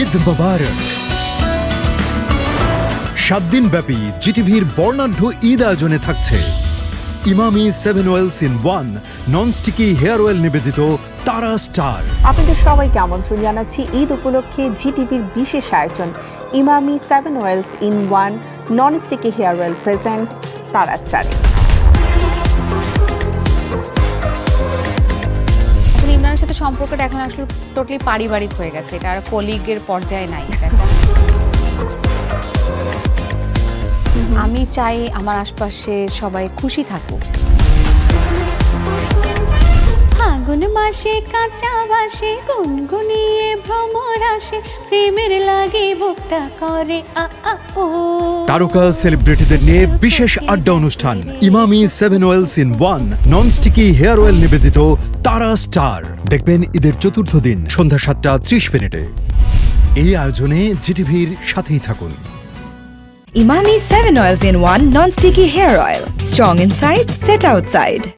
ঈদ মোবারক। সাত দিন ব্যাপী জিটিভির বর্ণাঢ্য ঈদ আয়োজনে থাকছে। Emami seven oils in one non sticky hair oil নিবেদিত তারা স্টার। আপনাদের সবাইকে আমন্ত্রণ জানাচ্ছি ঈদ উপলক্ষে জি টিভির বিশেষ আয়োজন। Emami seven oils in one non sticky hair oil presents, Tara স্টারে। সম্পর্কটা এখন আসলে টোটালি পারিবারিক হয়ে গেছে। এটা আর কলিগের পর্যায়ে নাই। এটা আমি চাই আমার আশপাশে সবাই খুশি থাকুক। ফাগুন মাসে কাঁচা বাসে গুনগুনিয়ে ভ্রমর আসে প্রেমের লাগে বুকটা করে আ আ ও। তারকা সেলিব্রিটিদের নিয়ে বিশেষ আড্ডা অনুষ্ঠান Emami seven oils in one non sticky hair oil নিবেদিত তারা স্টার দেখবেন ঈদের চতুর্থ দিন, সন্ধ্যা সাতটা ত্রিশ মিনিটে এই আয়োজনে জিটিভির সাথেই থাকুন Imami 7 oils in one non-sticky hair oil. Strong inside, set outside.